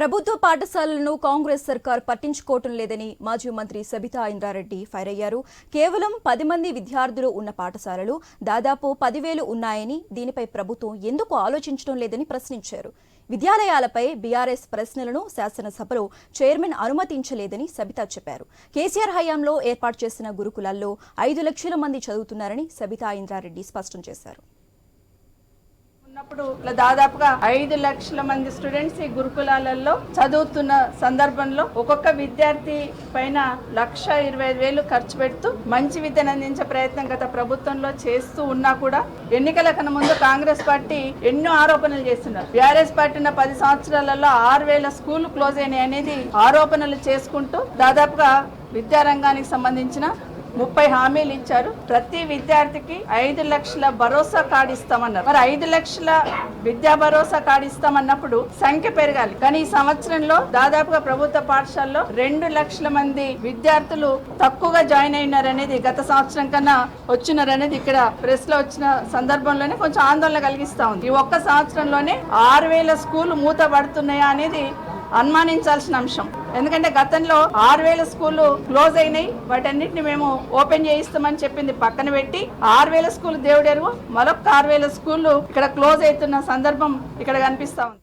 ప్రభుత్వ పాఠశాలలను కాంగ్రెస్ సర్కార్ పట్టించుకోవటం లేదని మాజీ మంత్రి సబితా ఇంద్రారెడ్డి ఫైర్ అయ్యారు. కేవలం పది మంది విద్యార్థులు ఉన్న పాఠశాలలు దాదాపు పదివేలు ఉన్నాయని దీనిపై ప్రభుత్వం ఎందుకు ఆలోచించడం లేదని ప్రశ్నించారు. విద్యాలయాలపై బీఆర్ఎస్ ప్రశ్నలను శాసనసభలో చైర్మన్ అనుమతించలేదని సబితా చెప్పారు. కేసీఆర్ హయాంలో ఏర్పాటు చేసిన గురుకులాల్లో ఐదు లక్షల మంది చదువుతున్నారని సబితా ఇంద్రారెడ్డి స్పష్టం చేశారు. ఉన్నప్పుడు దాదాపుగా ఐదు లక్షల మంది స్టూడెంట్స్ ఈ గురుకులాలలో చదువుతున్న సందర్భంలో ఒక్కొక్క విద్యార్థి పైన లక్ష ఇరవై వేలు ఖర్చు పెడుతూ మంచి విద్యను అందించే ప్రయత్నం గత ప్రభుత్వంలో చేస్తూ ఉన్నా కూడా ఎన్నికల కన్నా ముందు కాంగ్రెస్ పార్టీ ఎన్నో ఆరోపణలు చేస్తున్నారు. బీఆర్ఎస్ పార్టీ ఉన్న పది సంవత్సరాలలో ఆరు వేల స్కూల్ క్లోజ్ అయినాయి అనేది ఆరోపణలు చేసుకుంటూ దాదాపుగా విద్యారంగానికి సంబంధించిన ముప్పై హామీలు ఇచ్చారు. ప్రతి విద్యార్థికి ఐదు లక్షల భరోసా కార్డు ఇస్తామన్నారు. మరి ఐదు లక్షల విద్యా భరోసా కార్డు ఇస్తామన్నప్పుడు సంఖ్య పెరగాలి. కానీ ఈ సంవత్సరంలో దాదాపుగా ప్రభుత్వ పాఠశాలలో రెండు లక్షల మంది విద్యార్థులు తక్కువగా జాయిన్ అయినారనేది గత సంవత్సరం కన్నా వచ్చినారనేది ఇక్కడ ప్రెస్లో వచ్చిన సందర్భంలోనే కొంచెం ఆందోళన కలిగిస్తా ఉంది. ఈ ఒక్క సంవత్సరంలోనే ఆరు వేల స్కూల్ మూతపడుతున్నాయా అనేది అనుమానించాల్సిన అంశం. ఎందుకంటే గతంలో ఆరు వేల స్కూళ్ళు క్లోజ్ అయినాయి. వాటన్నిటిని మేము ఓపెన్ చేయిస్తామని చెప్పింది పక్కన పెట్టి ఆరు వేల స్కూల్ దేవుడెరువు మరొక ఆరు వేల స్కూళ్ళు ఇక్కడ క్లోజ్ అవుతున్న సందర్భం ఇక్కడ కనిపిస్తా ఉంది.